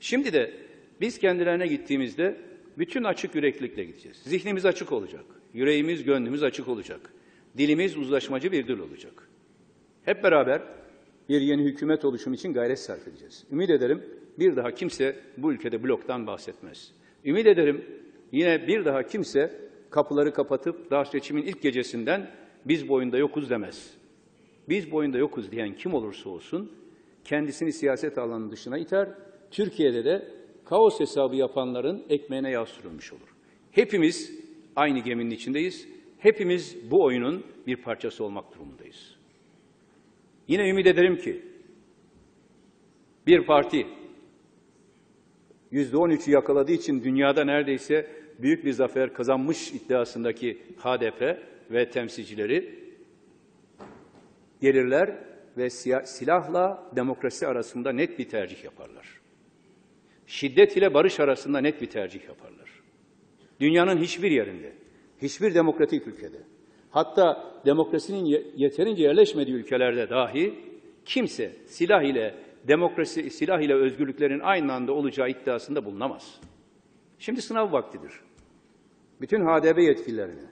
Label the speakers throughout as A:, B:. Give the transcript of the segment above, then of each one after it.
A: Şimdi de biz kendilerine gittiğimizde bütün açık yüreklilikle gideceğiz. Zihnimiz açık olacak. Yüreğimiz, gönlümüz açık olacak. Dilimiz uzlaşmacı bir dil olacak. Hep beraber bir yeni hükümet oluşum için gayret sarf edeceğiz. Ümit ederim bir daha kimse bu ülkede bloktan bahsetmez. Ümit ederim yine bir daha kimse kapıları kapatıp daha seçimin ilk gecesinden biz bu oyunda yokuz demez. Biz bu oyunda yokuz diyen kim olursa olsun kendisini siyaset alanının dışına iter. Türkiye'de de kaos hesabı yapanların ekmeğine yağ sürülmüş olur. Hepimiz aynı geminin içindeyiz. Hepimiz bu oyunun bir parçası olmak durumundayız. Yine ümit ederim ki bir parti yüzde on üçü yakaladığı için dünyada neredeyse büyük bir zafer kazanmış iddiasındaki HDP ve temsilcileri gelirler ve silahla demokrasi arasında net bir tercih yaparlar. Şiddet ile barış arasında net bir tercih yaparlar. Dünyanın hiçbir yerinde, hiçbir demokratik ülkede, hatta demokrasinin ye- yeterince yerleşmediği ülkelerde dahi kimse silah ile demokrasi, silah ile özgürlüklerin aynı anda olacağı iddiasında bulunamaz. Şimdi sınav vaktidir. Bütün HDP yetkililerine,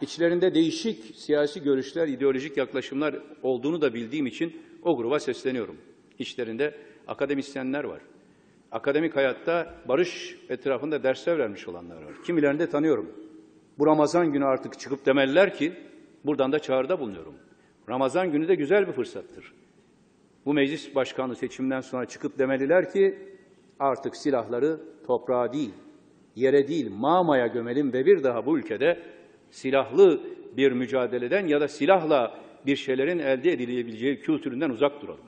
A: içlerinde değişik siyasi görüşler, ideolojik yaklaşımlar olduğunu da bildiğim için o gruba sesleniyorum. İçlerinde akademisyenler var. Akademik hayatta barış etrafında dersler vermiş olanlar var. Kimilerini de tanıyorum. Bu Ramazan günü artık çıkıp demeliler ki, buradan da çağrıda bulunuyorum. Ramazan günü de güzel bir fırsattır. Bu meclis başkanlığı seçimden sonra çıkıp demeliler ki, artık silahları toprağa değil, yere değil, mağmaya gömelim ve bir daha bu ülkede silahlı bir mücadeleden ya da silahla bir şeylerin elde edilebileceği kültüründen uzak duralım.